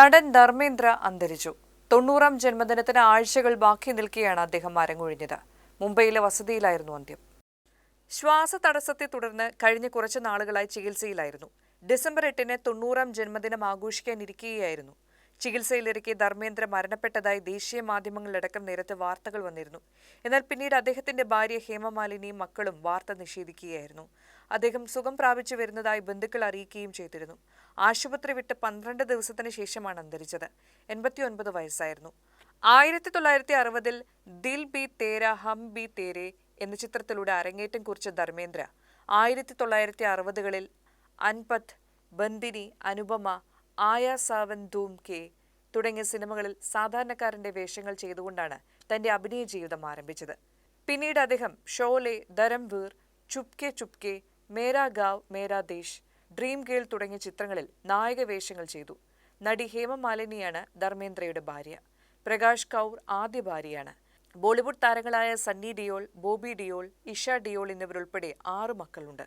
നടൻ ധർമ്മേന്ദ്ര അന്തരിച്ചു. തൊണ്ണൂറാം ജന്മദിനത്തിന് ആഴ്ചകൾ ബാക്കി നിൽക്കെയാണ് അദ്ദേഹം അരങ്ങൊഴിഞ്ഞത്. മുംബൈയിലെ വസതിയിലായിരുന്നു അന്ത്യം. ശ്വാസ തടസ്സത്തെ തുടർന്ന് കഴിഞ്ഞ കുറച്ച് നാളുകളായി ചികിത്സയിലായിരുന്നു. ഡിസംബർ എട്ടിന് തൊണ്ണൂറാം ജന്മദിനം ആഘോഷിക്കാനിരിക്കുകയായിരുന്നു ചികിത്സയിലിരിക്കെ ധർമ്മേന്ദ്ര മരണപ്പെട്ടതായി ദേശീയ മാധ്യമങ്ങളിലടക്കം നേരത്തെ വാർത്തകൾ വന്നിരുന്നു. എന്നാൽ പിന്നീട് അദ്ദേഹത്തിന്റെ ഭാര്യ ഹേമമാലിനിയും മക്കളും വാർത്ത നിഷേധിക്കുകയായിരുന്നു. അദ്ദേഹം സുഖം പ്രാപിച്ചു വരുന്നതായി ബന്ധുക്കൾ അറിയിക്കുകയും ചെയ്തിരുന്നു. ആശുപത്രി വിട്ട് പന്ത്രണ്ട് ദിവസത്തിന് ശേഷമാണ് അന്തരിച്ചത്. എൺപത്തിയൊൻപത് വയസ്സായിരുന്നു. ആയിരത്തി തൊള്ളായിരത്തി അറുപതിൽ ദിൽ ബി തേര ഹം ബി തേരെ എന്ന ചിത്രത്തിലൂടെ അരങ്ങേറ്റം കുറിച്ച ധർമ്മേന്ദ്ര ആയിരത്തി തൊള്ളായിരത്തി അറുപതുകളിൽ അൻപത് ബന്ദിനി അനുപമ ആയ സാവൻ ധൂം കെ തുടങ്ങിയ സിനിമകളിൽ സാധാരണക്കാരന്റെ വേഷങ്ങൾ ചെയ്തുകൊണ്ടാണ് തന്റെ അഭിനയ ജീവിതം ആരംഭിച്ചത്. പിന്നീട് അദ്ദേഹം ഷോലെ ദരംവീർ ചുപ്കെ ചുപ്കെ മേരാ ഗാവ് മേരാ ദേശ് ഡ്രീം ഗേൾ തുടങ്ങിയ ചിത്രങ്ങളിൽ നായക വേഷങ്ങൾ ചെയ്തു. നടി ഹേമമാലിനിയാണ് ധർമ്മേന്ദ്രയുടെ ഭാര്യ. പ്രകാശ് കൗർ ആദ്യ ഭാര്യയാണ്. ബോളിവുഡ് താരങ്ങളായ സണ്ണി ഡിയോൾ ബോബി ഡിയോൾ ഇഷ ഡിയോൾ എന്നിവരുൾപ്പെടെ ആറു മക്കളുണ്ട്.